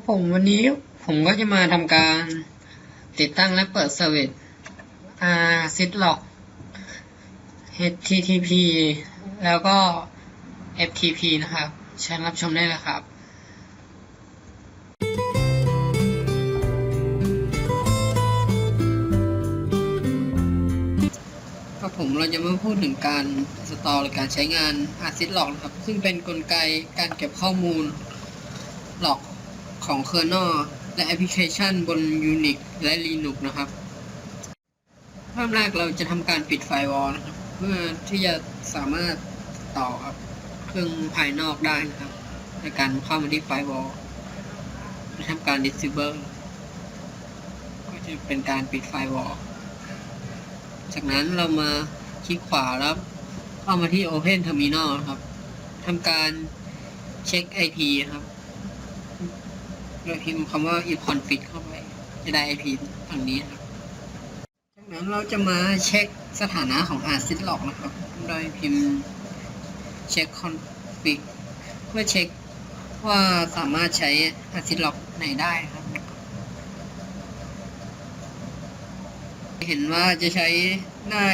ครับผมวันนี้ผมก็จะมาทำการติดตั้งและเปิดเซอร์วิสอ่าซิดล็อก HTTP แล้วก็ FTP นะครับเชิญรับชมได้เลยครับครับผมเราจะมาพูดถึงการสตอหรือการใช้งานอาซิดล็อกนะครับ ซึ่งเป็นนกลไกการเก็บข้อมูลหลอก ของเคอร์นอและแอปพลิเคชันบน Unix และ Linux นะครับเริ่มแรกเราจะทำการปิดไฟวอลนะครับ เพื่อที่จะสามารถต่อกับเครื่องภายนอกได้นะครับในการเข้ามาที่ไฟวอลและทำการ disable ก็จะเป็นการปิดไฟวอลจากนั้นเรามาคลิกขวาแล้วเข้ามาที่ Open Terminal นะครับทำการเช็ค IP นะครับ โดยพิมพ์คำว่า ifconfig เข้าไปจะได้ IP ฝั่งนี้ครับจากนั้นเราจะมาเช็คสถานะของ ARSID log นะครับโดยพิมพ์เช็ค config เพื่อเช็คว่าสามารถใช้ ARSID log ไหนได้ครับ เห็นว่าจะใช้ได้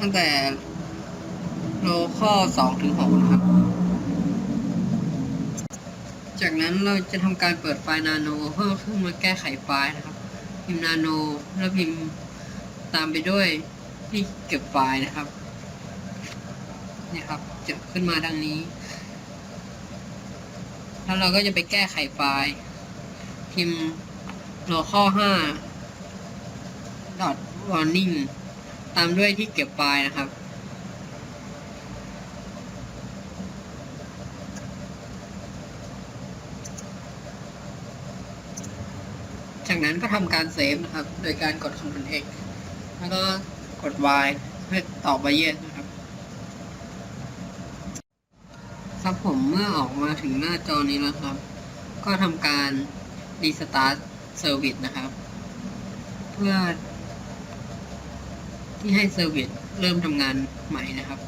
ตั้งแต่โลข้อ2ถึง6นะครับ จากนั้นเราจะทำการเปิดไฟล์นาโนเพื่อขึ้นมาแก้ไขไฟล์นะครับ พิมพ์นาโนแล้วพิมพ์ตามไปด้วยที่เก็บไฟล์นะครับนี่ครับจะขึ้นมาดังนี้ แล้วเราก็จะไปแก้ไขไฟล์ พิมพ์โลข้อ5 dot warning ตามด้วยที่เก็บไฟล์นะครับ จากนั้นก็ ทำการเซฟนะครับ โดยการกด Ctrl X แล้วก็กด Y เพื่อต่อไปเย็นนะครับครับผมเมื่อออกมาถึงหน้าจอนี้แล้วครับ ก็ทำการ Restart Service นะครับ เพื่อที่ให้เซอร์วิสเริ่มทำงานใหม่นะครับ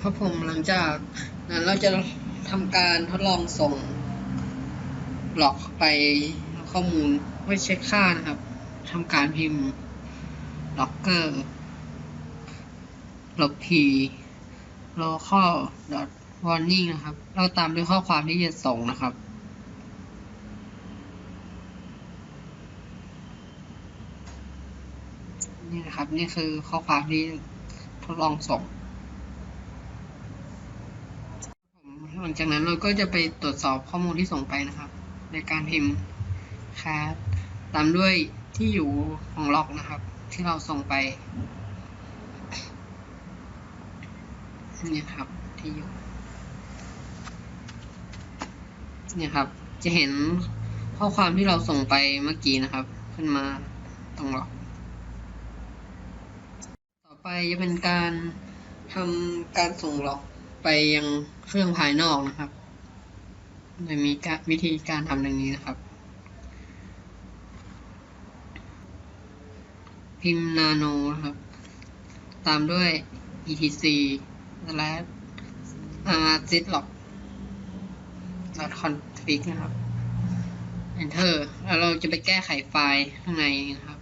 ครับผมหลังจากนั้นเราจะทำการทดลองส่งหลอกไป ข้อมูลเพื่อเช็คค่านะครับทำการพิมพ์ docker ลบ p local dot warning นะครับ เราตามด้วยข้อความที่จะส่งนะครับ นี่นะครับ นี่คือข้อความที่ทดลองส่ง หลังจากนั้นเราก็จะไปตรวจสอบข้อมูลที่ส่งไปนะครับ ในการพิมพ์ แคสตามด้วยที่อยู่ของล็อกนะครับ ที่เราส่งไปนี่ครับที่อยู่นี่ครับ จะเห็นข้อความที่เราส่งไปเมื่อกี้นะครับ ขึ้นมาตรงล็อกต่อไปจะเป็นการทำการส่งล็อกไปยังเครื่องภายนอกนะครับโดยมีวิธีการทำดังนี้นะครับ พิมพ์นาโนนะครับ ตามด้วย etc และ ziplock config นะครับ enter แล้วเราจะไปแก้ไขไฟล์ข้างในนะครับ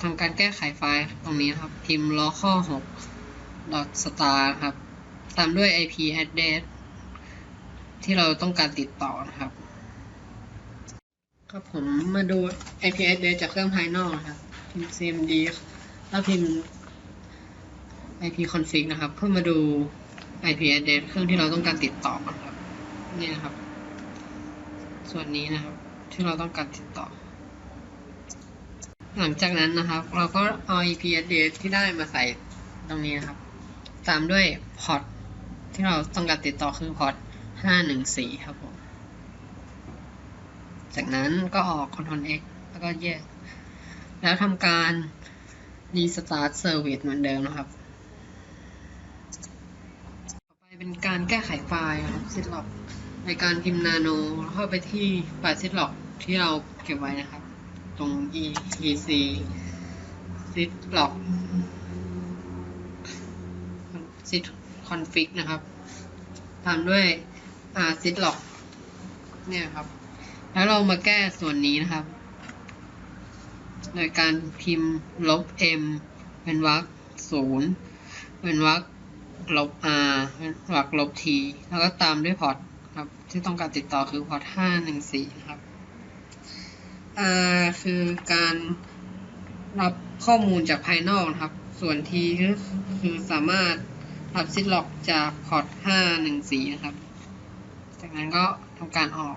ทำการแก้ไขไฟล์ตรงนี้นครับ พิมพ์ local 6 dot star ครับ ตามด้วย IP address ที่เราต้องการติดต่อนะครับ ครับผมมาดู IP address จากเครื่องภายนอกนะครับพิมพ์ cmd แล้วพิมพ์ IP config นะครับ เพื่อมาดู IP address เครื่องที่เราต้องการติดต่อนะครับนี่นะครับ ส่วนนี้นะครับ ที่เราต้องการติดต่อ หลังจากนั้นนะครับ เราก็เอา IP address ที่ได้มาใส่ตรงนี้นะครับ ตามด้วยพอร์ตที่เราต้องการติดต่อคือพอร์ต514 ครับผม จากนั้นก็ออก Ctrl X แล้วก็แยก แล้วทำการ Restart Service เหมือนเดิมนะครับ ต่อไปเป็นการแก้ไขไฟล์นะครับ Ziploc ในการพิมพ์ nano เข้าไปที่ไฟล์ Ziploc ที่เราเก็บไว้นะครับ ตรง etc ziploc zip config นะครับ ตามด้วย r s y s log เนี่ยครับ แล้วเรามาแก้ส่วนนี้นะครับ โดยการพิมพ์ลบ m เป็นวรรคศูนย์เป็นวรรคลบ r เป็นวรรคลบ t แล้วก็ตามด้วยพอร์ตครับ ที่ต้องการติดต่อคือพอร์ตห้าหนึ่งสี่นะครับ r คือการรับข้อมูลจากภายนอกนะครับ ส่วน t คือคือสามารถรับซิดล็อกจากพอร์ตห้าหนึ่งสี่นะครับ จากนั้นก็ทำการออก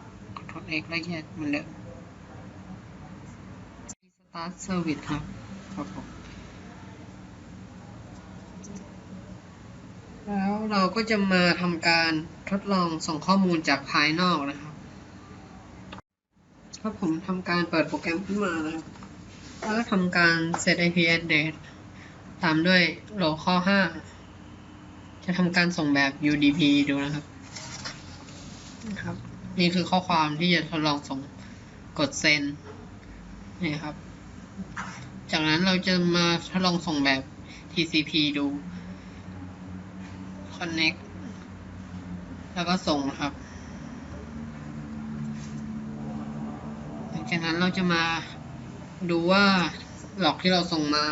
ทด x และ y เหมือนเดิม start service ครับครับผมแล้วเราก็จะมาทำการทดลองส่งข้อมูลจากภายนอกนะครับครับผมทำการเปิดโปรแกรมขึ้นมานะครับ แล้วก็ทำการ set IP address ตามด้วย local 5 จะทำการส่งแบบ UDP ดูนะครับนะครับ นี่คือข้อความที่จะทดลองส่งกด send นี่ครับ จากนั้นเราจะมาทดลองส่งแบบ TCP ดู connect แล้วก็ส่งครับ หลังจากนั้นเราจะมาดูว่าหลอกที่เราส่งมา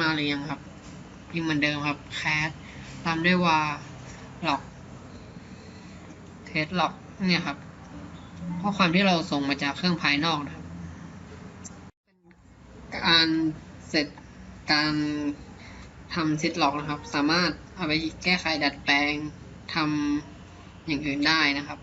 มาหรือยังครับยังเหมือนเดิมครับ cat ตามด้วยว่าหลอก test หลอกเนี่ยครับข้อความที่เราส่งมาจากเครื่องภายนอกนะครับการเสร็จการทำซิดล็อกนะครับ สามารถเอาไปแก้ไขดัดแปลงทำอย่างอื่นได้นะครับ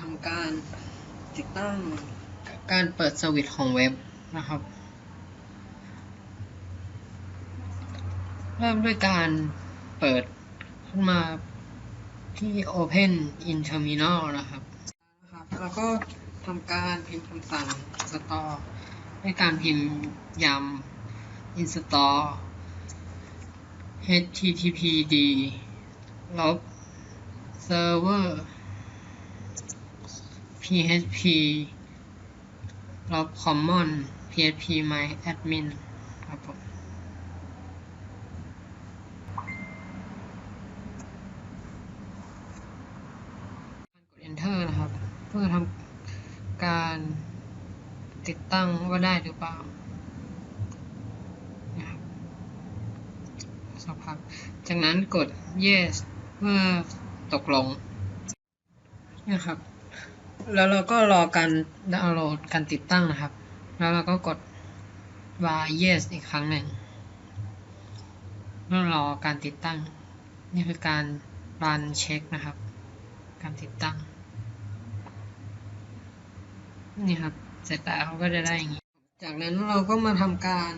ทำการติดตั้ง การเปิดสวิตช์ของเว็บนะครับ เริ่มด้วยการเปิดขึ้นมาที่ Open in Terminal นะครับนะครับ แล้วก็ทำการพิมพ์คำสั่ง store ด้วยการพิมพ์ยำ install httpd ลบ server php ลบ common php my admin ครับผมกด enter นะครับ เพื่อทำการติดตั้งว่าได้หรือเปล่านะครับสักพัก จากนั้นกด yes เพื่อตกลงนะครับ แล้วเราก็รอการดาวน์โหลดการติดตั้งนะครับ แล้วเราก็กดว่า yes อีกครั้งหนึ่งเพื่อรอการติดตั้ง นี่คือการรันเช็คนะครับ การติดตั้ง นี่ครับ เสร็จแล้วก็จะได้อย่างนี้ จากนั้นเราก็มาทำการ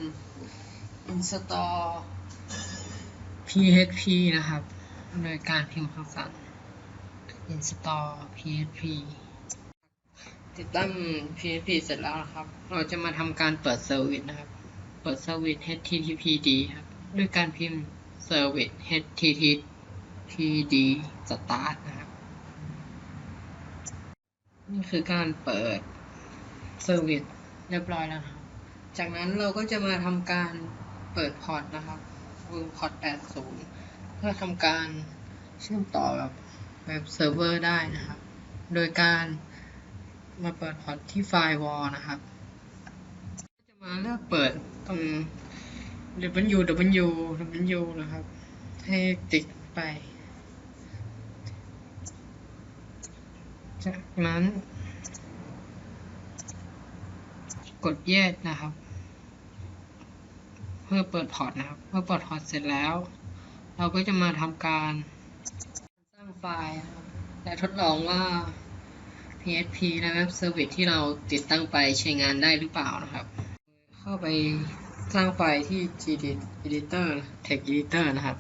install php นะครับ โดยการพิมพ์คำสั่ง install php ติดตั้ง php เสร็จแล้วครับ เราจะมาทำการเปิดเซอร์วิสนะครับ เปิดเซอร์วิส httpd ครับ ด้วยการพิมพ์ service httpd start นะครับ นี่คือการเปิดเซอร์วิสเรียบร้อยแล้วครับ จากนั้นเราก็จะมาทำการเปิดพอร์ตนะครับพอร์ต80 เพื่อทำการเชื่อมต่อกับเว็บเซิร์ฟเวอร์ได้นะครับ โดยการ มาเปิดพอร์ตที่ Firewall นะครับ จะมาเลือกเปิดตรง www นะครับ ให้ติ๊กไป จากนั้น กด yes นะครับ เพื่อเปิดพอร์ตนะครับ เมื่อเปิดพอร์ตเสร็จแล้ว เราก็จะมาทำการสร้างไฟล์นะครับและทดลองว่า PHP และเว็บเซอร์วิสที่เราติดตั้งไปใช้งานได้หรือเปล่านะครับ เข้าไปสร้างไฟล์ที่ Gedit Editor Text Editor นะครับ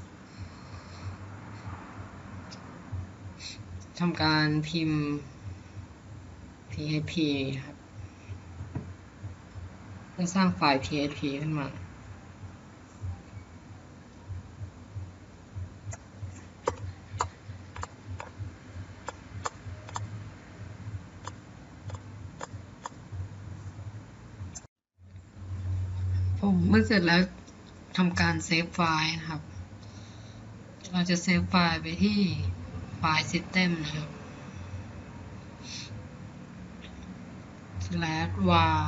ทำการพิมพ์ PHP ครับเพื่อสร้างไฟล์ PHP ขึ้นมา สร็จแล้วทำการเซฟไฟล์นะครับ เราจะเซฟไฟล์ไปที่ไฟล์ System นะครับ slash var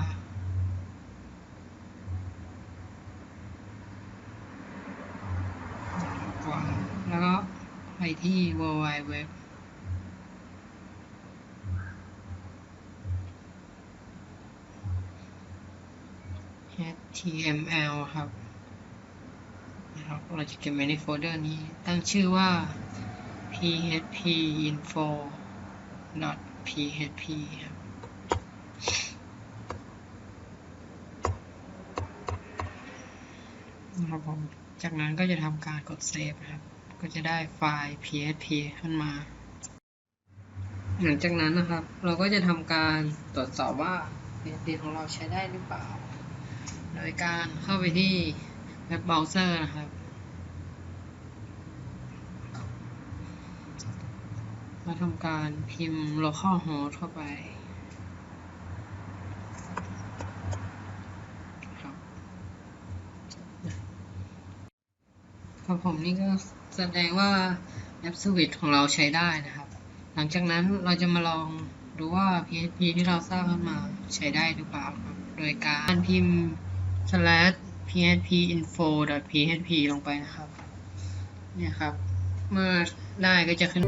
แล้วก็ไปที่ www html ครับนะครับ เราจะเก็บไว้ในโฟลเดอร์นี้ ตั้งชื่อว่า php info php ครับนะครับผม จากนั้นก็จะทำการกดเซฟนะครับ ก็จะได้ไฟล์ php ขึ้นมา หลังจากนั้นนะครับ เราก็จะทำการตรวจสอบว่า PHP ของเราใช้ได้หรือเปล่า โดยการเข้าไปที่เว็บเบราว์เซอร์นะครับ มาทำการพิมพ์ localhost เข้าไปครับครับผมนี่ก็แสดงว่าแอปสวิตของเราใช้ได้นะครับ หลังจากนั้นเราจะมาลองดูว่า PHP ที่เราสร้างขึ้นมาใช้ได้หรือเปล่าครับ โดยการพิมพ์ slash php info php ลงไปนะครับ เนี่ยครับ เมื่อได้ก็จะขึ้น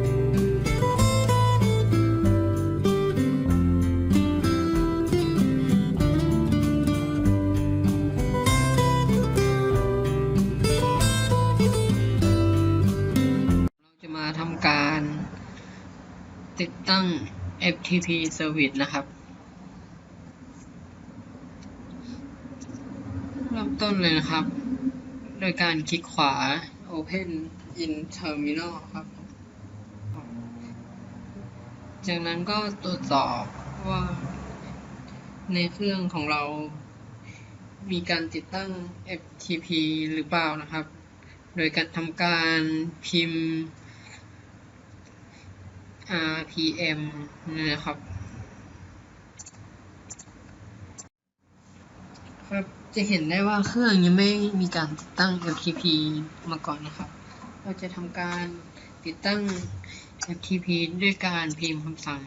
เราจะมาทำการติดตั้ง FTP Service นะครับ ริ่มต้นเลยนะครับ โดยการคลิกขวา Open in Terminal ครับ จากนั้นก็ตรวจสอบว่าในเครื่องของเรา มีการติดตั้ง FTP หรือเปล่านะครับ โดยการทำการพิมพ์ RPM นะครับครับ จะเห็นได้ว่าเครื่องยังไม่มีการติดตั้ง FTP มาก่อนนะครับ เราจะทำการติดตั้ง FTP ด้วยการพิมพ์คำสั่ง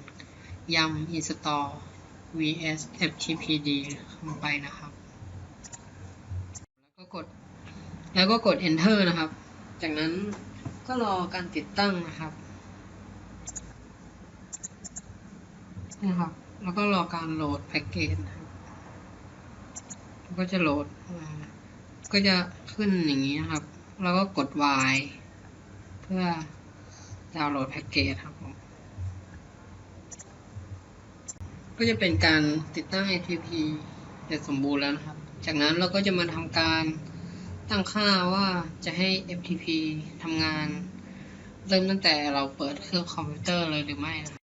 ยำ install vs ftpd ลงไปนะครับ แล้วก็กด แล้วก็กด enter นะครับ จากนั้นก็รอการติดตั้งนะครับนะครับ แล้วก็รอการโหลดแพ็กเกจนะ ก็จะโหลดก็จะขึ้นอย่างนี้นะครับ แล้วก็กด Y เพื่อดาวน์โหลดแพ็กเกจครับผม ก็จะเป็นการติดตั้ง FTP เสร็จสมบูรณ์แล้วนะครับ จากนั้นเราก็จะมาทำการตั้งค่าว่าจะให้ FTP ทำงาน เริ่มตั้งแต่เราเปิดเครื่องคอมพิวเตอร์เลยหรือไม่นะ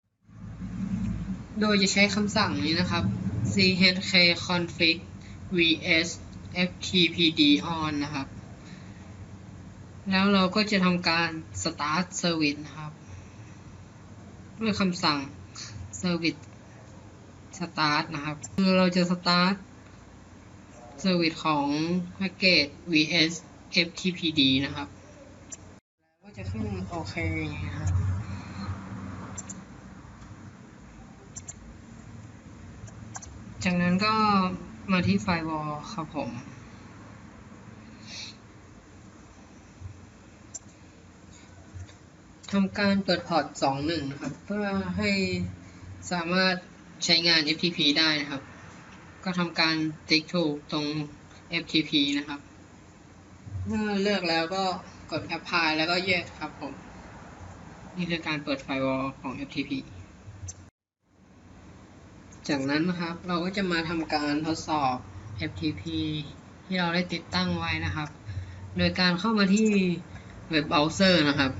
โดยจะใช้คำสั่งนี้นะครับ chkconfig vs ftpd on นะครับ แล้วเราก็จะทำการ start service นะครับ ด้วยคำสั่ง service start นะครับ คือเราจะ start service ของ package vs ftpd นะครับ แล้วก็จะขึ้นโอเคนะครับจากนั้นก็ มาที่ไฟวอลครับผม ทำการเปิดพอร์ต 21 นะครับ เพื่อให้สามารถใช้งาน FTP ได้นะครับ ก็ทำการติ๊กถูกตรง FTP นะครับ เมื่อเลือกแล้วก็กด Apply แล้วก็ Yes ครับผม นี่คือการเปิดไฟวอลของ FTP จากนั้นนะครับเราก็จะมาทำการทดสอบ FTP ที่เราได้ติดตั้งไว้นะครับ โดยการเข้ามาที่เว็บเบราว์เซอร์นะครับ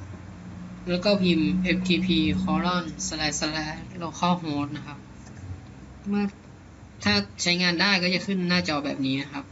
แล้วก็พิมพ์ ftp colon slash slash localhost นะครับ เมื่อถ้าใช้งานได้ก็จะขึ้นหน้าจอแบบนี้นะครับ